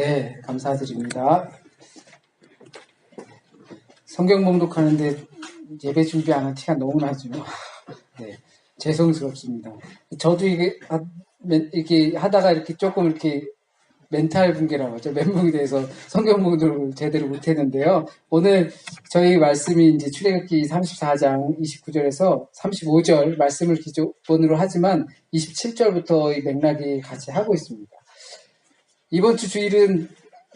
네, 감사드립니다. 성경 봉독하는데 예배 준비하는 티가 너무 나죠. 네, 죄송스럽습니다. 저도 이게, 하- 멘- 이렇게 하다가 이렇게 조금 이렇게 멘탈 붕괴라고 하죠. 멘붕이 돼서 성경 봉독을 제대로 못했는데요. 오늘 저희 말씀이 이제 출애굽기 34장 29절에서 35절 말씀을 기본으로 하지만 27절부터 이 맥락이 같이 하고 있습니다. 이번 주 주일은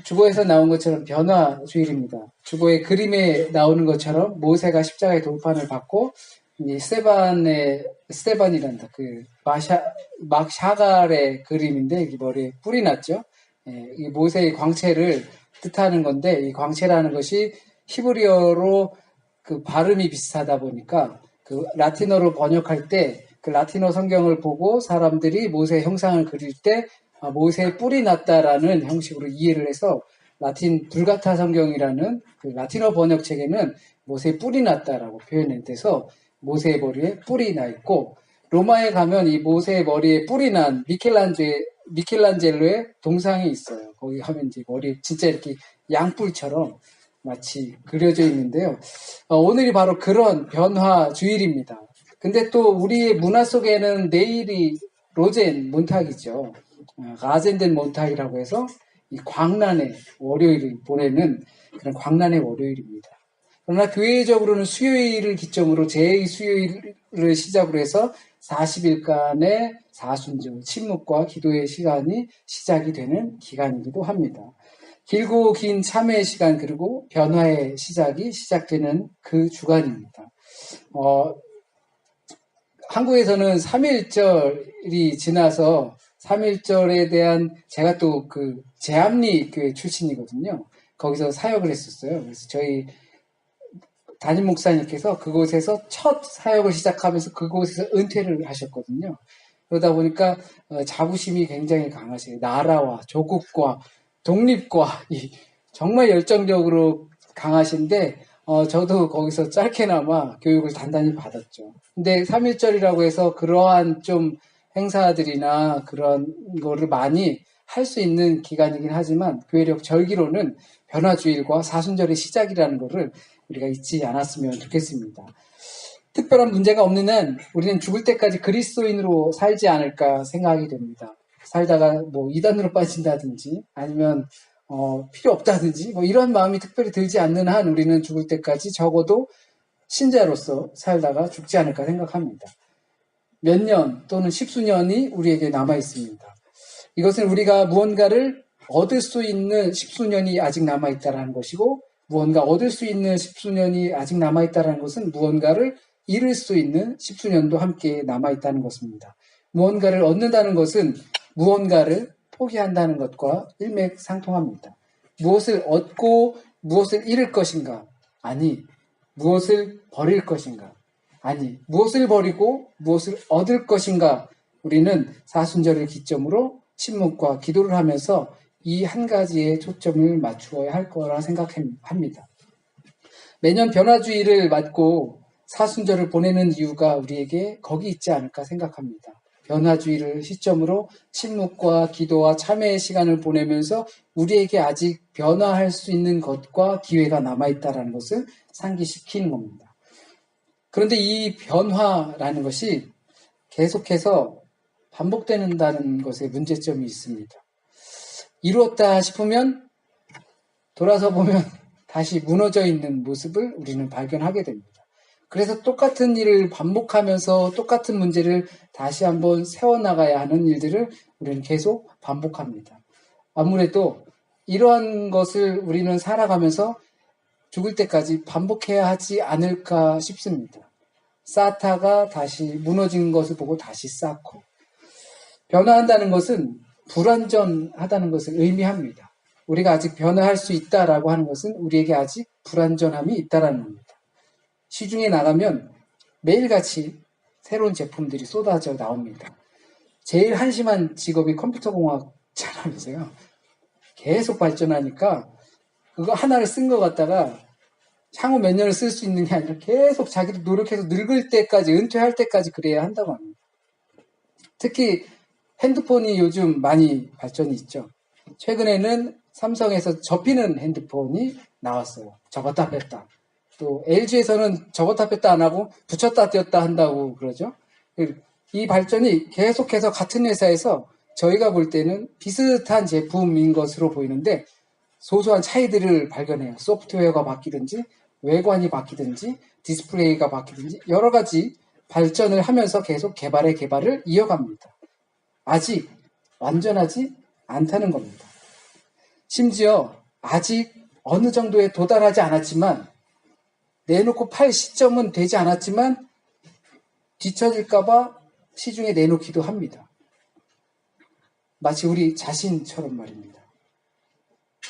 주보에서 나온 것처럼 변화 주일입니다. 주보의 그림에 나오는 것처럼 모세가 십자가의 돌판을 받고 이 스테반의 스테반이란다 그 마샤 막 샤갈의 그림인데 이 머리에 뿔이 났죠. 예, 이 모세의 광채를 뜻하는 건데 이 광채라는 것이 히브리어로 그 발음이 비슷하다 보니까 그 라틴어로 번역할 때 그 라틴어 성경을 보고 사람들이 모세 형상을 그릴 때 아, 모세의 뿔이 났다라는 형식으로 이해를 해서 라틴 불가타 성경이라는 그 라틴어 번역책에는 모세의 뿔이 났다라고 표현해서 모세의 머리에 뿔이 나 있고 로마에 가면 이 모세의 머리에 뿔이 난 미켈란제 미켈란젤로의 동상이 있어요. 거기 가면 이제 머리 진짜 이렇게 양뿔처럼 마치 그려져 있는데요. 어, 오늘이 바로 그런 변화 주일입니다. 근데 또 우리의 문화 속에는 내일이 로젠 몬탁이죠. 어, 가젠덴 몬탁이라고 해서 이 광란의 월요일을 보내는 그런 광란의 월요일입니다. 그러나 교회적으로는 수요일을 기점으로 제2 수요일을 시작으로 해서 40일간의 사순절, 침묵과 기도의 시간이 시작이 되는 기간이기도 합니다. 길고 긴 참회의 시간 그리고 변화의 시작이 시작되는 그 주간입니다. 어, 한국에서는 3일절이 지나서 3일절에 대한 제가 또 그 제암리 교회 출신이거든요. 거기서 사역을 했었어요. 그래서 저희 담임 목사님께서 그곳에서 첫 사역을 시작하면서 그곳에서 은퇴를 하셨거든요. 그러다 보니까 어, 자부심이 굉장히 강하세요. 나라와 조국과 독립과 이 정말 열정적으로 강하신데 어, 저도 거기서 짧게나마 교육을 단단히 받았죠. 근데 3.1절이라고 해서 그러한 좀 행사들이나 그런 거를 많이 할 수 있는 기간이긴 하지만 교회력 절기로는 변화주일과 사순절의 시작이라는 것을 우리가 잊지 않았으면 좋겠습니다. 특별한 문제가 없는 한 우리는 죽을 때까지 그리스도인으로 살지 않을까 생각이 됩니다. 살다가 뭐 이단으로 빠진다든지 아니면 어, 필요 없다든지 뭐 이런 마음이 특별히 들지 않는 한 우리는 죽을 때까지 적어도 신자로서 살다가 죽지 않을까 생각합니다. 몇 년 또는 십수년이 우리에게 남아 있습니다. 이것은 우리가 무언가를 얻을 수 있는 십수년이 아직 남아 있다는 것이고 무언가 얻을 수 있는 십수년이 아직 남아 있다는 것은 무언가를 잃을 수 있는 십수년도 함께 남아 있다는 것입니다. 무언가를 얻는다는 것은 무언가를 포기한다는 것과 일맥상통합니다. 무엇을 얻고 무엇을 잃을 것인가? 아니, 무엇을 버릴 것인가? 아니, 무엇을 버리고 무엇을 얻을 것인가? 우리는 사순절을 기점으로 침묵과 기도를 하면서 이 한 가지에 초점을 맞추어야 할 거라 생각합니다. 매년 변화주의를 맞고 사순절을 보내는 이유가 우리에게 거기 있지 않을까 생각합니다. 변화주의를 시점으로 침묵과 기도와 참회의 시간을 보내면서 우리에게 아직 변화할 수 있는 것과 기회가 남아있다는 것을 상기시키는 겁니다. 그런데 이 변화라는 것이 계속해서 반복되는다는 것에 문제점이 있습니다. 이루었다 싶으면 돌아서 보면 다시 무너져 있는 모습을 우리는 발견하게 됩니다. 그래서 똑같은 일을 반복하면서 똑같은 문제를 다시 한번 세워나가야 하는 일들을 우리는 계속 반복합니다. 아무래도 이러한 것을 우리는 살아가면서 죽을 때까지 반복해야 하지 않을까 싶습니다. 쌓다가 다시 무너진 것을 보고 다시 쌓고 변화한다는 것은 불완전하다는 것을 의미합니다. 우리가 아직 변화할 수 있다라고 하는 것은 우리에게 아직 불완전함이 있다라는 겁니다. 시중에 나가면 매일같이 새로운 제품들이 쏟아져 나옵니다. 제일 한심한 직업이 컴퓨터공학자라면서요. 계속 발전하니까 그거 하나를 쓴 것 같다가 향후 몇 년을 쓸 수 있는 게 아니라 계속 자기도 노력해서 늙을 때까지 은퇴할 때까지 그래야 한다고 합니다. 특히 핸드폰이 요즘 많이 발전이 있죠. 최근에는 삼성에서 접히는 핸드폰이 나왔어요. 접었다 뺐다. 또 LG에서는 접었다 뺐다 안 하고 붙였다 띄었다 한다고 그러죠. 이 발전이 계속해서 같은 회사에서 저희가 볼 때는 비슷한 제품인 것으로 보이는데 소소한 차이들을 발견해요. 소프트웨어가 바뀌든지 외관이 바뀌든지 디스플레이가 바뀌든지 여러 가지 발전을 하면서 계속 개발의 개발을 이어갑니다. 아직 완전하지 않다는 겁니다. 심지어 아직 어느 정도에 도달하지 않았지만 내놓고 팔 시점은 되지 않았지만 뒤처질까봐 시중에 내놓기도 합니다. 마치 우리 자신처럼 말입니다.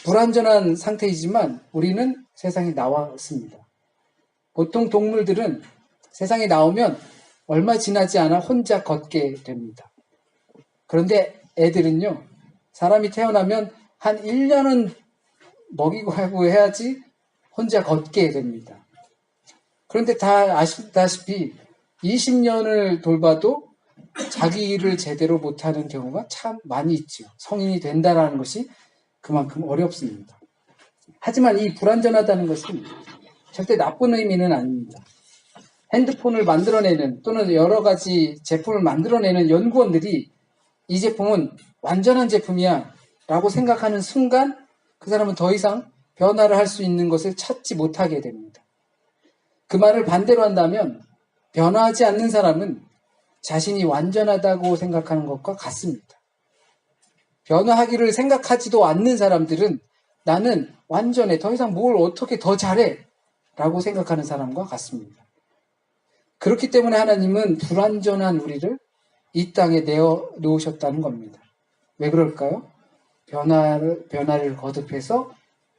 불완전한 상태이지만 우리는 세상에 나왔습니다. 보통 동물들은 세상에 나오면 얼마 지나지 않아 혼자 걷게 됩니다. 그런데 애들은요, 사람이 태어나면 한 1년은 먹이고 하고 해야지 혼자 걷게 됩니다. 그런데 다 아시다시피 20년을 돌봐도 자기 일을 제대로 못하는 경우가 참 많이 있죠. 성인이 된다라는 것이 그만큼 어렵습니다. 하지만 이 불완전하다는 것은 절대 나쁜 의미는 아닙니다. 핸드폰을 만들어내는 또는 여러 가지 제품을 만들어내는 연구원들이 이 제품은 완전한 제품이야 라고 생각하는 순간 그 사람은 더 이상 변화를 할 수 있는 것을 찾지 못하게 됩니다. 그 말을 반대로 한다면 변화하지 않는 사람은 자신이 완전하다고 생각하는 것과 같습니다. 변화하기를 생각하지도 않는 사람들은 나는 완전해. 더 이상 뭘 어떻게 더 잘해. 라고 생각하는 사람과 같습니다. 그렇기 때문에 하나님은 불완전한 우리를 이 땅에 내어 놓으셨다는 겁니다. 왜 그럴까요? 변화를, 변화를 거듭해서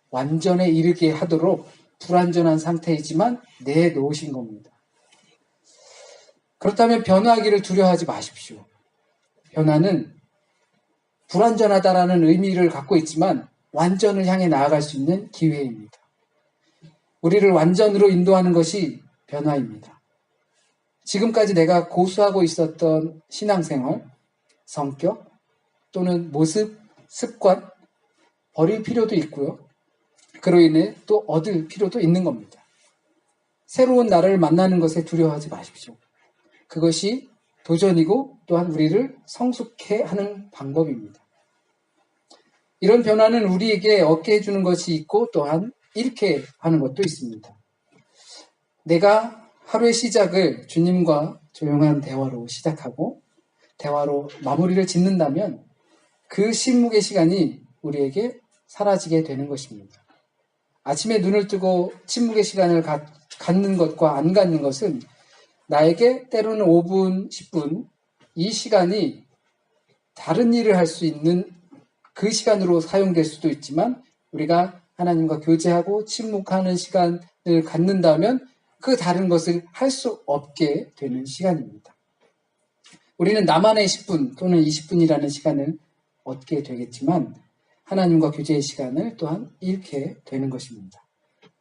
완전에 이르게 하도록 불완전한 상태이지만 내놓으신 겁니다. 그렇다면 변화하기를 두려워하지 마십시오. 변화는 불완전하다라는 의미를 갖고 있지만 완전을 향해 나아갈 수 있는 기회입니다. 우리를 완전으로 인도하는 것이 변화입니다. 지금까지 내가 고수하고 있었던 신앙생활, 성격 또는 모습, 습관 버릴 필요도 있고요. 그로 인해 또 얻을 필요도 있는 겁니다. 새로운 나를 만나는 것에 두려워하지 마십시오. 그것이 도전이고 또한 우리를 성숙해 하는 방법입니다. 이런 변화는 우리에게 얻게 해주는 것이 있고 또한 잃게 하는 것도 있습니다. 내가 하루의 시작을 주님과 조용한 대화로 시작하고 대화로 마무리를 짓는다면 그 신묵의 시간이 우리에게 사라지게 되는 것입니다. 아침에 눈을 뜨고 침묵의 시간을 가, 갖는 것과 안 갖는 것은 나에게 때로는 5분, 10분 이 시간이 다른 일을 할 수 있는 그 시간으로 사용될 수도 있지만 우리가 하나님과 교제하고 침묵하는 시간을 갖는다면 그 다른 것을 할 수 없게 되는 시간입니다. 우리는 나만의 10분 또는 20분이라는 시간을 얻게 되겠지만 하나님과 교제의 시간을 또한 잃게 되는 것입니다.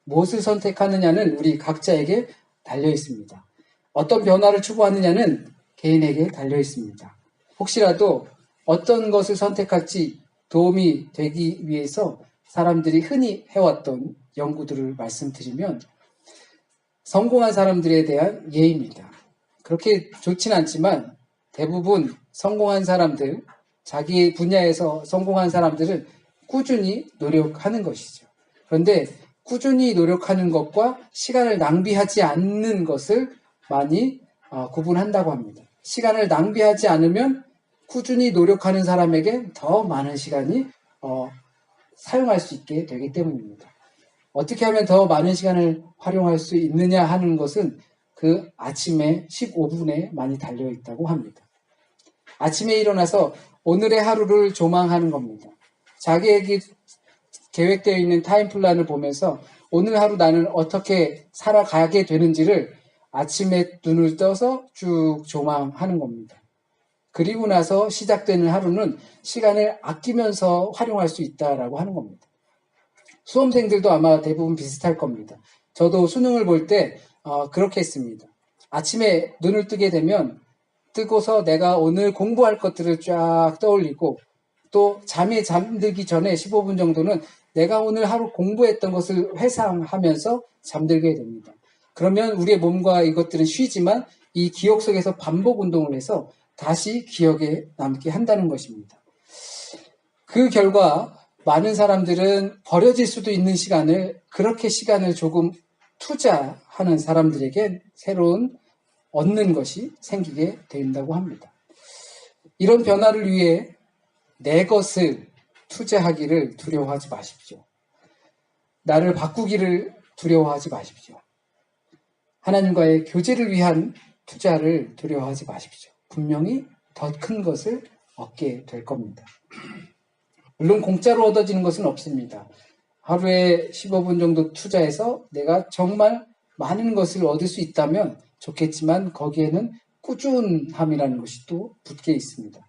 무엇을 선택하느냐는 우리 각자에게 달려 있습니다. 어떤 변화를 추구하느냐는 개인에게 달려 있습니다. 혹시라도 어떤 것을 선택할지 도움이 되기 위해서 사람들이 흔히 해왔던 연구들을 말씀드리면 성공한 사람들에 대한 예입니다. 그렇게 좋진 않지만 대부분 성공한 사람들, 자기 분야에서 성공한 사람들은 꾸준히 노력하는 것이죠. 그런데 꾸준히 노력하는 것과 시간을 낭비하지 않는 것을 많이 어, 구분한다고 합니다. 시간을 낭비하지 않으면 꾸준히 노력하는 사람에게 더 많은 시간이 어, 사용할 수 있게 되기 때문입니다. 어떻게 하면 더 많은 시간을 활용할 수 있느냐 하는 것은 그 아침에 15분에 많이 달려 있다고 합니다. 아침에 일어나서 오늘의 하루를 조망하는 겁니다. 자기에게 계획되어 있는 타임 플랜을 보면서 오늘 하루 나는 어떻게 살아가게 되는지를 아침에 눈을 떠서 쭉 조망하는 겁니다. 그리고 나서 시작되는 하루는 시간을 아끼면서 활용할 수 있다라고 하는 겁니다. 수험생들도 아마 대부분 비슷할 겁니다. 저도 수능을 볼때 어, 그렇게 했습니다. 아침에 눈을 뜨게 되면 뜨고서 내가 오늘 공부할 것들을 쫙 떠올리고 또 잠에 잠들기 전에 15분 정도는 내가 오늘 하루 공부했던 것을 회상하면서 잠들게 됩니다. 그러면 우리의 몸과 이것들은 쉬지만 이 기억 속에서 반복 운동을 해서 다시 기억에 남게 한다는 것입니다. 그 결과 많은 사람들은 버려질 수도 있는 시간을 그렇게 시간을 조금 투자하는 사람들에게 새로운 얻는 것이 생기게 된다고 합니다. 이런 변화를 위해 내 것을 투자하기를 두려워하지 마십시오. 나를 바꾸기를 두려워하지 마십시오. 하나님과의 교제를 위한 투자를 두려워하지 마십시오. 분명히 더 큰 것을 얻게 될 겁니다. 물론 공짜로 얻어지는 것은 없습니다. 하루에 15분 정도 투자해서 내가 정말 많은 것을 얻을 수 있다면 좋겠지만 거기에는 꾸준함이라는 것이 또 붙게 있습니다.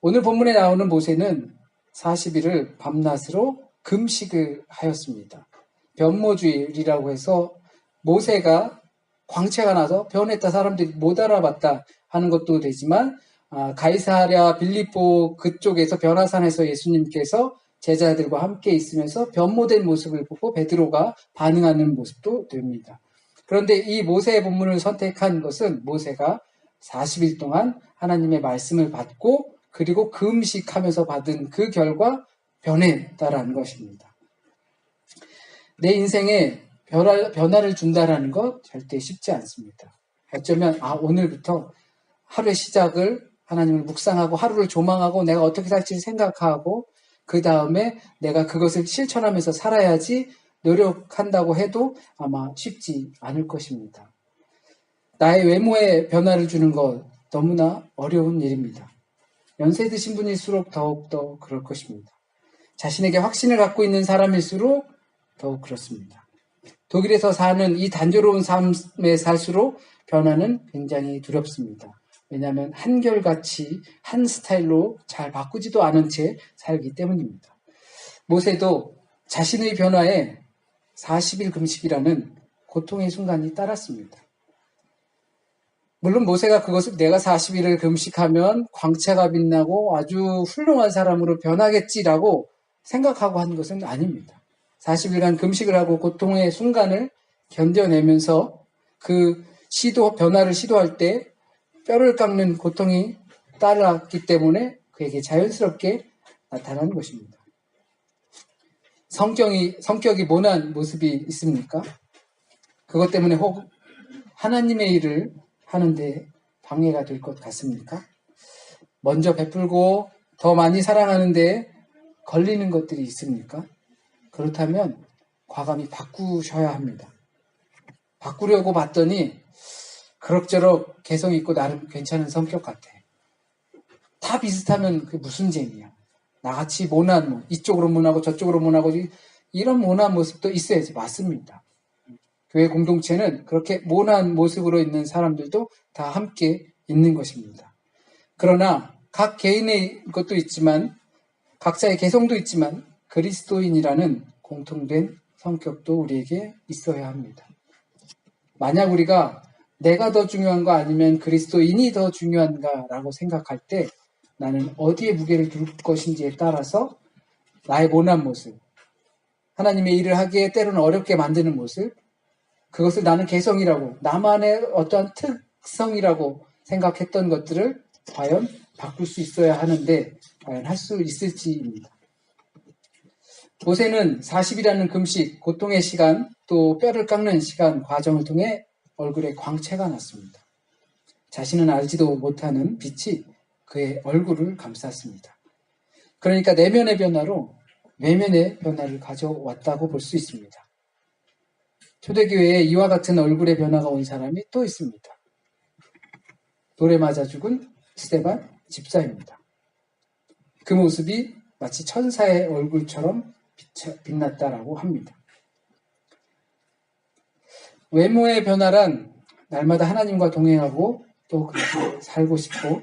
오늘 본문에 나오는 모세는 40일을 밤낮으로 금식을 하였습니다. 변모주일이라고 해서 모세가 광채가 나서 변했다 사람들이 못 알아봤다 하는 것도 되지만 아, 가이사랴 빌리포 그쪽에서 변화산에서 예수님께서 제자들과 함께 있으면서 변모된 모습을 보고 베드로가 반응하는 모습도 됩니다. 그런데 이 모세의 본문을 선택한 것은 모세가 40일 동안 하나님의 말씀을 받고 그리고 금식하면서 받은 그 결과 변했다라는 것입니다. 내 인생에 변화, 를 준다라는 것 절대 쉽지 않습니다. 어쩌면 아 오늘부터 하루의 시작을 하나님을 묵상하고 하루를 조망하고 내가 어떻게 살지 생각하고 그 다음에 내가 그것을 실천하면서 살아야지 노력한다고 해도 아마 쉽지 않을 것입니다. 나의 외모에 변화를 주는 것 너무나 어려운 일입니다. 연세 드신 분일수록 더욱더 그럴 것입니다. 자신에게 확신을 갖고 있는 사람일수록 더욱 그렇습니다. 독일에서 사는 이 단조로운 삶에 살수록 변화는 굉장히 두렵습니다. 왜냐하면 한결같이 한 스타일로 잘 바꾸지도 않은 채 살기 때문입니다. 모세도 자신의 변화에 40일 금식이라는 고통의 순간이 따랐습니다. 물론 모세가 그것을 내가 40일을 금식하면 광채가 빛나고 아주 훌륭한 사람으로 변하겠지라고 생각하고 한 것은 아닙니다. 40일간 금식을 하고 고통의 순간을 견뎌내면서 그 시도, 변화를 시도할 때 뼈를 깎는 고통이 따랐기 때문에 그에게 자연스럽게 나타난 것입니다. 성격이, 성격이 모난 모습이 있습니까? 그것 때문에 혹 하나님의 일을 하는데 방해가 될 것 같습니까? 먼저 베풀고 더 많이 사랑하는데 걸리는 것들이 있습니까? 그렇다면 과감히 바꾸셔야 합니다. 바꾸려고 봤더니 그럭저럭 개성 있고 나름 괜찮은 성격 같아. 다 비슷하면 그게 무슨 재미야. 나같이 모난, 뭐 이쪽으로 모나고 저쪽으로 모나고 이런 모난 모습도 있어야지. 맞습니다. 교회 공동체는 그렇게 모난 모습으로 있는 사람들도 다 함께 있는 것입니다. 그러나 각 개인의 것도 있지만 각자의 개성도 있지만 그리스도인이라는 공통된 성격도 우리에게 있어야 합니다. 만약 우리가 내가 더 중요한가 아니면 그리스도인이 더 중요한가라고 생각할 때 나는 어디에 무게를 둘 것인지에 따라서 나의 모난 모습, 하나님의 일을 하기에 때로는 어렵게 만드는 모습, 그것을 나는 개성이라고, 나만의 어떠한 특성이라고 생각했던 것들을 과연 바꿀 수 있어야 하는데, 과연 할 수 있을지입니다. 모세는 40이라는 금식, 고통의 시간, 또 뼈를 깎는 시간 과정을 통해 얼굴에 광채가 났습니다. 자신은 알지도 못하는 빛이 그의 얼굴을 감쌌습니다. 그러니까 내면의 변화로 외면의 변화를 가져왔다고 볼 수 있습니다. 초대교회에 이와 같은 얼굴의 변화가 온 사람이 또 있습니다. 돌에 맞아 죽은 스테반 집사입니다. 그 모습이 마치 천사의 얼굴처럼 빛났다라고 합니다. 외모의 변화란 날마다 하나님과 동행하고 또 그렇게 살고 싶고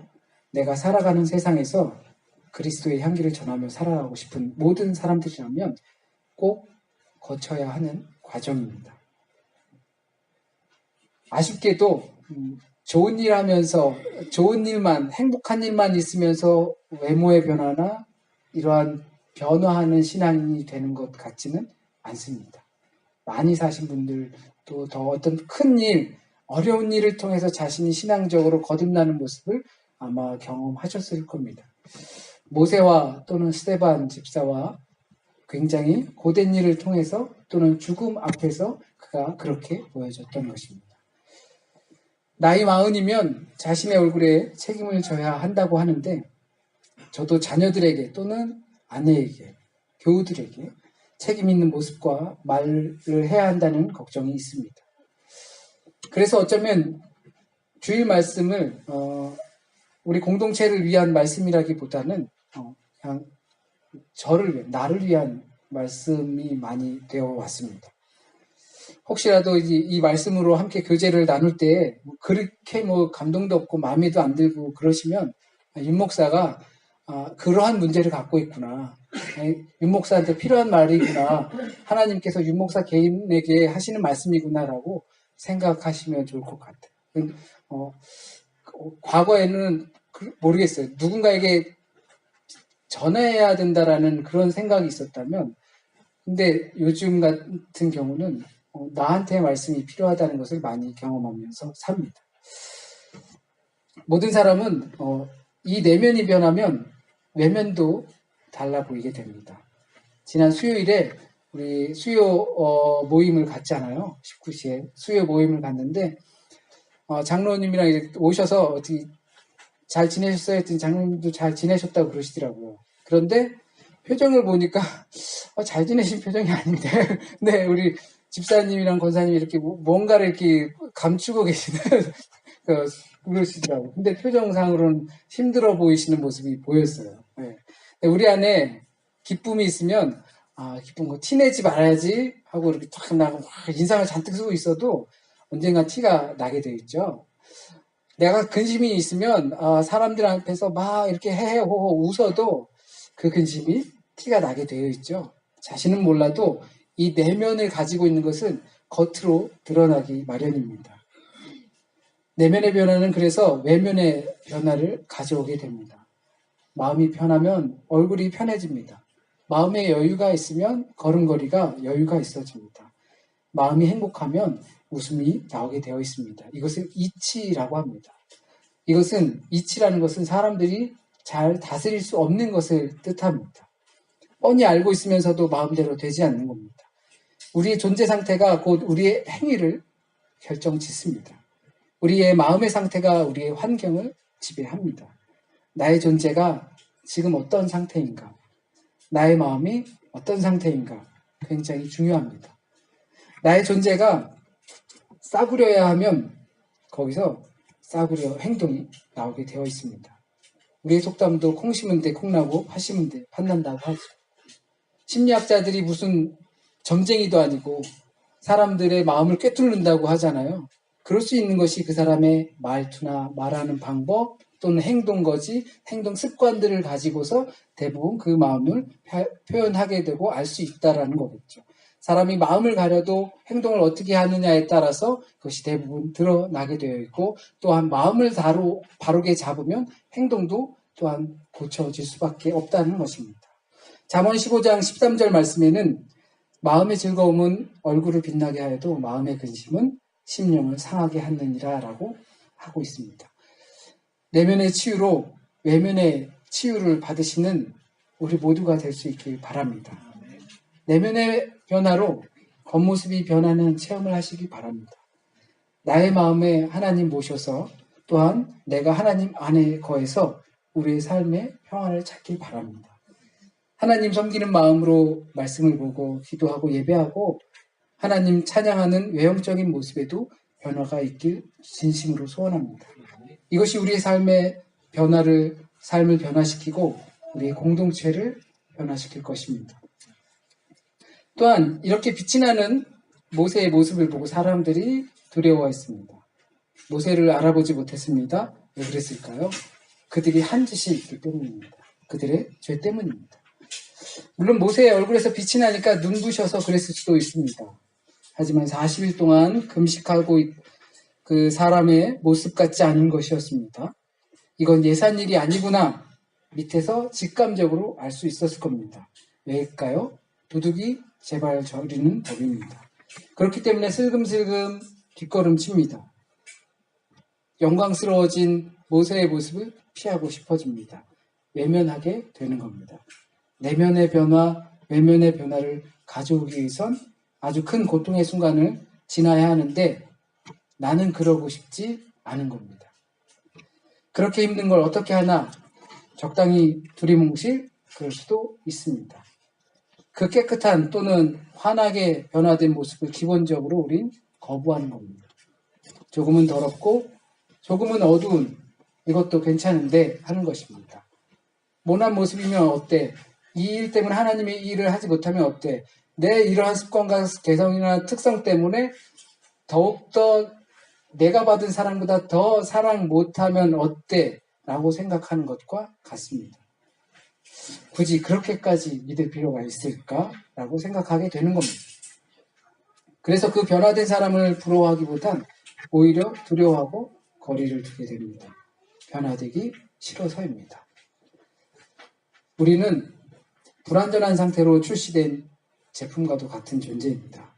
내가 살아가는 세상에서 그리스도의 향기를 전하며 살아가고 싶은 모든 사람들이라면 꼭 거쳐야 하는 과정입니다. 아쉽게도 음, 좋은 일 하면서 좋은 일만 행복한 일만 있으면서 외모의 변화나 이러한 변화하는 신앙이 되는 것 같지는 않습니다. 많이 사신 분들 또 더 어떤 큰 일, 어려운 일을 통해서 자신이 신앙적으로 거듭나는 모습을 아마 경험하셨을 겁니다. 모세와 또는 스테반 집사와 굉장히 고된 일을 통해서 또는 죽음 앞에서 그가 그렇게 보여줬던 것입니다. 나이 마흔이면 자신의 얼굴에 책임을 져야 한다고 하는데 저도 자녀들에게 또는 아내에게 교우들에게 책임 있는 모습과 말을 해야 한다는 걱정이 있습니다. 그래서 어쩌면 주일 말씀을 어, 우리 공동체를 위한 말씀이라기보다는 어, 그냥 저를 위한 나를 위한 말씀이 많이 되어 왔습니다. 혹시라도 이, 이 말씀으로 함께 교제를 나눌 때뭐 그렇게 뭐 감동도 없고 마음에도 안 들고 그러시면 아, 윤 목사가 아, 그러한 문제를 갖고 있구나. 윤 목사한테 필요한 말이구나. 하나님께서 윤 목사 개인에게 하시는 말씀이구나라고 생각하시면 좋을 것 같아요. 어, 과거에는 그- 모르겠어요. 누군가에게 전해야 된다라는 그런 생각이 있었다면, 근데 요즘 같은 경우는 어, 나한테 말씀이 필요하다는 것을 많이 경험하면서 삽니다. 모든 사람은 어, 이 내면이 변하면 외면도 달라 보이게 됩니다. 지난 수요일에 우리 수요 어, 모임을 갔잖아요. 19시에 수요 모임을 갔는데 어, 장로님이랑 오셔서 어떻게 잘 지내셨어요? 했더니 장로님도 잘 지내셨다고 그러시더라고요. 그런데 표정을 보니까 어, 잘 지내신 표정이 아닌데 네 우리 집사님이랑 권사님이 이렇게 뭐- 뭔가를 이렇게 감추고 계시는 그, 그러시더라고요. 근데 표정상으로는 힘들어 보이시는 모습이 보였어요. 네. 우리 안에 기쁨이 있으면 아 기쁜 거 티내지 말아야지 하고 이렇게 탁 나고 막 인상을 잔뜩 쓰고 있어도 언젠가 티가 나게 돼 있죠. 내가 근심이 있으면 아, 사람들 앞에서 막 이렇게 헤헤호호 웃어도 그 근심이 티가 나게 되어 있죠. 자신은 몰라도 이 내면을 가지고 있는 것은 겉으로 드러나기 마련입니다. 내면의 변화는 그래서 외면의 변화를 가져오게 됩니다. 마음이 편하면 얼굴이 편해집니다. 마음에 여유가 있으면 걸음걸이가 여유가 있어집니다. 마음이 행복하면 웃음이 나오게 되어 있습니다. 이것을 이치라고 합니다. 이것은 이치라는 것은 사람들이 잘 다스릴 수 없는 것을 뜻합니다. 뻔히 알고 있으면서도 마음대로 되지 않는 겁니다. 우리의 존재 상태가 곧 우리의 행위를 결정 짓습니다. 우리의 마음의 상태가 우리의 환경을 지배합니다. 나의 존재가 지금 어떤 상태인가? 나의 마음이 어떤 상태인가? 굉장히 중요합니다. 나의 존재가 싸구려야 하면 거기서 싸구려 행동이 나오게 되어 있습니다. 우리의 속담도 콩 심은 데 콩나고 파 심은 데 팥난다고 하죠. 심리학자들이 무슨 점쟁이도 아니고 사람들의 마음을 꿰뚫는다고 하잖아요. 그럴 수 있는 것이 그 사람의 말투나 말하는 방법 또는 행동 거지, 행동 습관들을 가지고서 대부분 그 마음을 표- 표현하게 되고 알 수 있다라는 거겠죠. 사람이 마음을 가려도 행동을 어떻게 하느냐에 따라서 그것이 대부분 드러나게 되어 있고 또한 마음을 다로 바르게 잡으면 행동도 또한 고쳐질 수밖에 없다는 것입니다. 잠언 15장 13절 말씀에는 마음의 즐거움은 얼굴을 빛나게 하여도 마음의 근심은 심령을 상하게 하느니라 라고 하고 있습니다. 내면의 치유로 외면의 치유를 받으시는 우리 모두가 될 수 있길 바랍니다. 내면의 변화로 겉모습이 변하는 체험을 하시기 바랍니다. 나의 마음에 하나님 모셔서 또한 내가 하나님 안에 거해서 우리의 삶의 평안을 찾길 바랍니다. 하나님 섬기는 마음으로 말씀을 보고 기도하고 예배하고 하나님 찬양하는 외형적인 모습에도 변화가 있길 진심으로 소원합니다. 이것이 우리의 삶의 변화를 삶을 변화시키고 우리의 공동체를 변화시킬 것입니다. 또한 이렇게 빛이 나는 모세의 모습을 보고 사람들이 두려워했습니다. 모세를 알아보지 못했습니다. 왜 그랬을까요? 그들이 한 짓이 있기 때문입니다. 그들의 죄 때문입니다. 물론 모세의 얼굴에서 빛이 나니까 눈부셔서 그랬을 수도 있습니다. 하지만 40일 동안 금식하고 있- 그 사람의 모습 같지 않은 것이었습니다. 이건 예산 일이 아니구나. 밑에서 직감적으로 알 수 있었을 겁니다. 왜일까요? 도둑이 제발 저리는 법입니다. 그렇기 때문에 슬금슬금 뒷걸음칩니다. 영광스러워진 모세의 모습을 피하고 싶어집니다. 외면하게 되는 겁니다. 내면의 변화, 외면의 변화를 가져오기 위해선 아주 큰 고통의 순간을 지나야 하는데 나는 그러고 싶지 않은 겁니다. 그렇게 힘든 걸 어떻게 하나 적당히 두리뭉실 그럴 수도 있습니다. 그 깨끗한 또는 환하게 변화된 모습을 기본적으로 우린 거부하는 겁니다. 조금은 더럽고 조금은 어두운 이것도 괜찮은데 하는 것입니다. 모난 모습이면 어때? 이 일 때문에 하나님이 이 일을 하지 못하면 어때? 내 이러한 습관과 개성이나 특성 때문에 더욱더 내가 받은 사랑보다 더 사랑 못하면 어때? 라고 생각하는 것과 같습니다. 굳이 그렇게까지 믿을 필요가 있을까? 라고 생각하게 되는 겁니다. 그래서 그 변화된 사람을 부러워하기보단 오히려 두려워하고 거리를 두게 됩니다. 변화되기 싫어서입니다. 우리는 불완전한 상태로 출시된 제품과도 같은 존재입니다.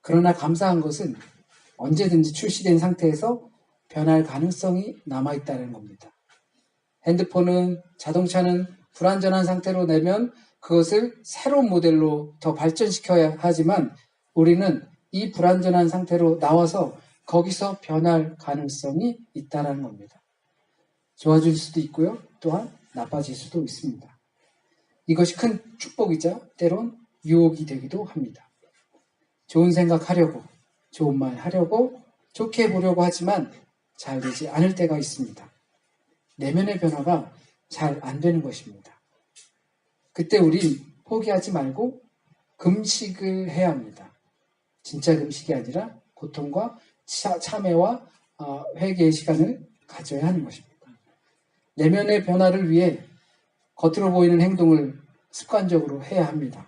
그러나 감사한 것은 언제든지 출시된 상태에서 변할 가능성이 남아있다는 겁니다. 핸드폰은 자동차는 불완전한 상태로 내면 그것을 새로운 모델로 더 발전시켜야 하지만 우리는 이 불완전한 상태로 나와서 거기서 변할 가능성이 있다는 겁니다. 좋아질 수도 있고요. 또한 나빠질 수도 있습니다. 이것이 큰 축복이자 때론 유혹이 되기도 합니다. 좋은 생각 하려고, 좋은 말 하려고, 좋게 보려고 하지만 잘 되지 않을 때가 있습니다. 내면의 변화가 잘 안 되는 것입니다. 그때 우린 포기하지 말고 금식을 해야 합니다. 진짜 금식이 아니라 고통과 참회와 어, 회개의 시간을 가져야 하는 것입니다. 내면의 변화를 위해 겉으로 보이는 행동을 습관적으로 해야 합니다.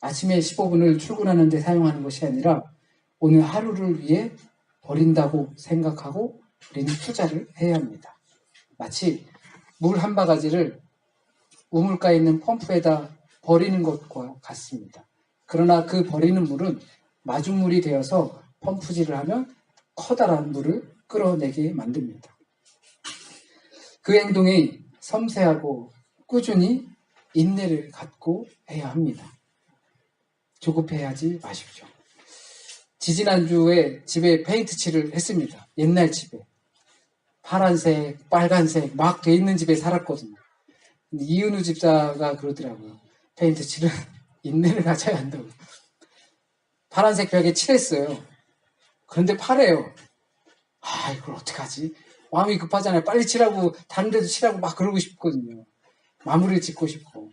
아침에 15분을 출근하는 데 사용하는 것이 아니라 오늘 하루를 위해 버린다고 생각하고 우리는 투자를 해야 합니다. 마치 물 한 바가지를 우물가에 있는 펌프에다 버리는 것과 같습니다. 그러나 그 버리는 물은 마중물이 되어서 펌프질을 하면 커다란 물을 끌어내게 만듭니다. 그 행동이 섬세하고 꾸준히 인내를 갖고 해야 합니다. 조급해하지 마십시오. 지지난주에 집에 페인트 칠을 했습니다. 옛날 집에. 파란색, 빨간색 막 돼 있는 집에 살았거든요. 이은우 집사가 그러더라고요. 페인트 칠은 인내를 가져야 한다고. 파란색 벽에 칠했어요. 그런데 파래요. 아, 이걸 어떡하지? 마음이 급하잖아요. 빨리 칠하고, 다른 데도 칠하고 막 그러고 싶거든요. 마무리를 짓고 싶고.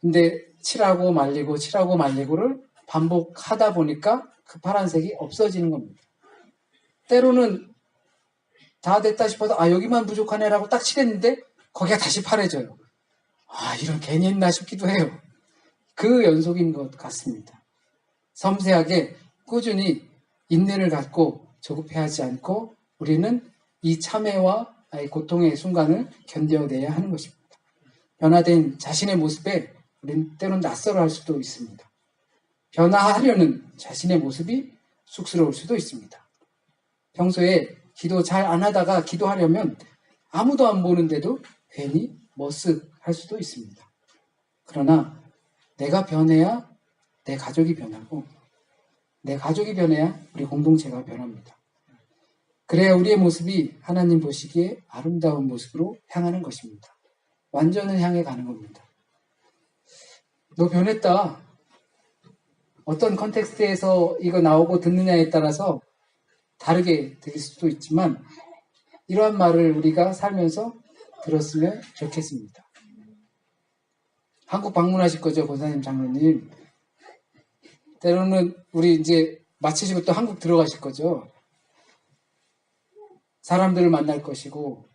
근데 칠하고 말리고, 칠하고 말리고를 반복하다 보니까 그 파란색이 없어지는 겁니다. 때로는 다 됐다 싶어서, 아, 여기만 부족하네라고 딱 칠했는데, 거기가 다시 파래져요. 아, 이런 괜히 했나 싶기도 해요. 그 연속인 것 같습니다. 섬세하게 꾸준히 인내를 갖고 조급해하지 않고 우리는 이 참회와 고통의 순간을 견뎌내야 하는 것입니다. 변화된 자신의 모습에 우리는 때론 낯설어 할 수도 있습니다. 변화하려는 자신의 모습이 쑥스러울 수도 있습니다. 평소에 기도 잘 안 하다가 기도하려면 아무도 안 보는데도 괜히 머쓱할 수도 있습니다. 그러나 내가 변해야 내 가족이 변하고 내 가족이 변해야 우리 공동체가 변합니다. 그래야 우리의 모습이 하나님 보시기에 아름다운 모습으로 향하는 것입니다. 완전을 향해 가는 겁니다. 너 변했다. 어떤 컨텍스트에서 이거 나오고 듣느냐에 따라서 다르게 들릴 수도 있지만 이러한 말을 우리가 살면서 들었으면 좋겠습니다. 한국 방문하실 거죠, 권사님, 장로님. 때로는 우리 이제 마치시고 또 한국 들어가실 거죠. 사람들을 만날 것이고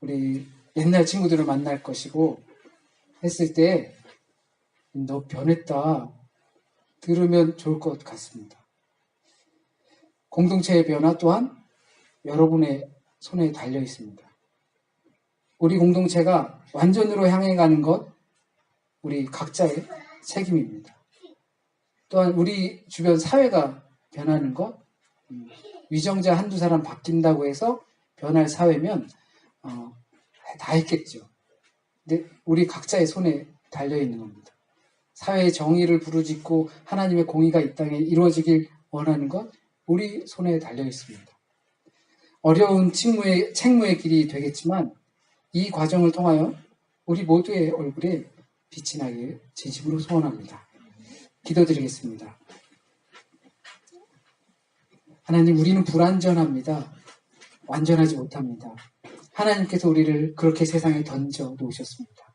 우리 옛날 친구들을 만날 것이고 했을 때 너 변했다 들으면 좋을 것 같습니다. 공동체의 변화 또한 여러분의 손에 달려 있습니다. 우리 공동체가 완전으로 향해 가는 것 우리 각자의 책임입니다. 또한 우리 주변 사회가 변하는 것 음, 위정자 한두 사람 바뀐다고 해서 변할 사회면 어, 다 했겠죠. 근데 우리 각자의 손에 달려 있는 겁니다. 사회의 정의를 부르짖고 하나님의 공의가 이 땅에 이루어지길 원하는 것 우리 손에 달려 있습니다. 어려운 책무의, 책무의 길이 되겠지만 이 과정을 통하여 우리 모두의 얼굴에 빛이 나길 진심으로 소원합니다. 기도드리겠습니다. 하나님, 우리는 불완전합니다. 완전하지 못합니다. 하나님께서 우리를 그렇게 세상에 던져 놓으셨습니다.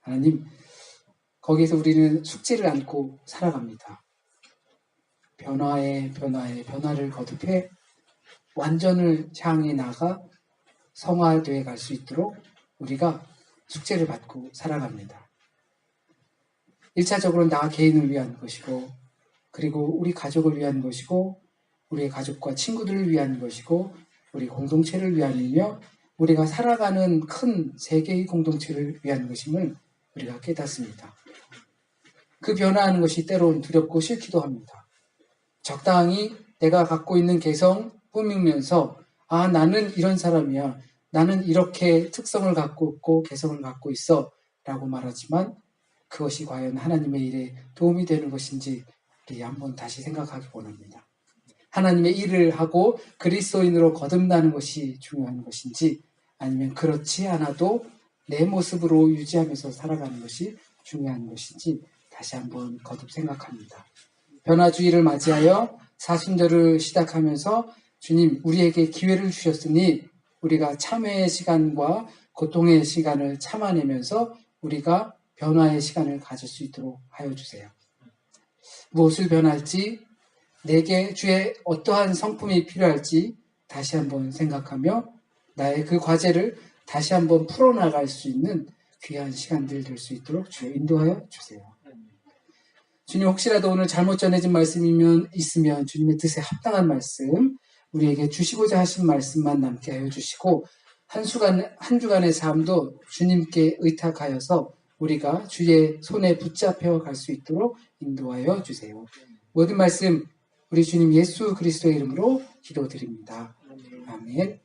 하나님, 거기에서 우리는 숙제를 안고 살아갑니다. 변화에 변화에 변화를 거듭해 완전을 향해 나가 성화되어 갈 수 있도록 우리가 숙제를 받고 살아갑니다. 1차적으로 나 개인을 위한 것이고, 그리고 우리 가족을 위한 것이고, 우리의 가족과 친구들을 위한 것이고, 우리 공동체를 위한 일이며, 우리가 살아가는 큰 세계의 공동체를 위한 것임을 우리가 깨닫습니다. 그 변화하는 것이 때로는 두렵고 싫기도 합니다. 적당히 내가 갖고 있는 개성 꾸미면서, 아, 나는 이런 사람이야. 나는 이렇게 특성을 갖고 있고 개성을 갖고 있어. 라고 말하지만 그것이 과연 하나님의 일에 도움이 되는 것인지 우리 한번 다시 생각하기 원합니다. 하나님의 일을 하고 그리스도인으로 거듭나는 것이 중요한 것인지 아니면 그렇지 않아도 내 모습으로 유지하면서 살아가는 것이 중요한 것인지 다시 한번 거듭 생각합니다. 변화주의를 맞이하여 사순절을 시작하면서 주님 우리에게 기회를 주셨으니 우리가 참회의 시간과 고통의 시간을 참아내면서 우리가 변화의 시간을 가질 수 있도록 하여 주세요. 무엇을 변할지, 내게 주의 어떠한 성품이 필요할지 다시 한번 생각하며 나의 그 과제를 다시 한번 풀어나갈 수 있는 귀한 시간들 될 수 있도록 주여 인도하여 주세요. 주님 혹시라도 오늘 잘못 전해진 말씀이면 있으면 주님의 뜻에 합당한 말씀 우리에게 주시고자 하신 말씀만 남게 하여 주시고 한 주간 한 주간의 삶도 주님께 의탁하여서 우리가 주의 손에 붙잡혀 갈 수 있도록 인도하여 주세요. 모든 말씀 우리 주님 예수 그리스도의 이름으로 기도드립니다. 아멘.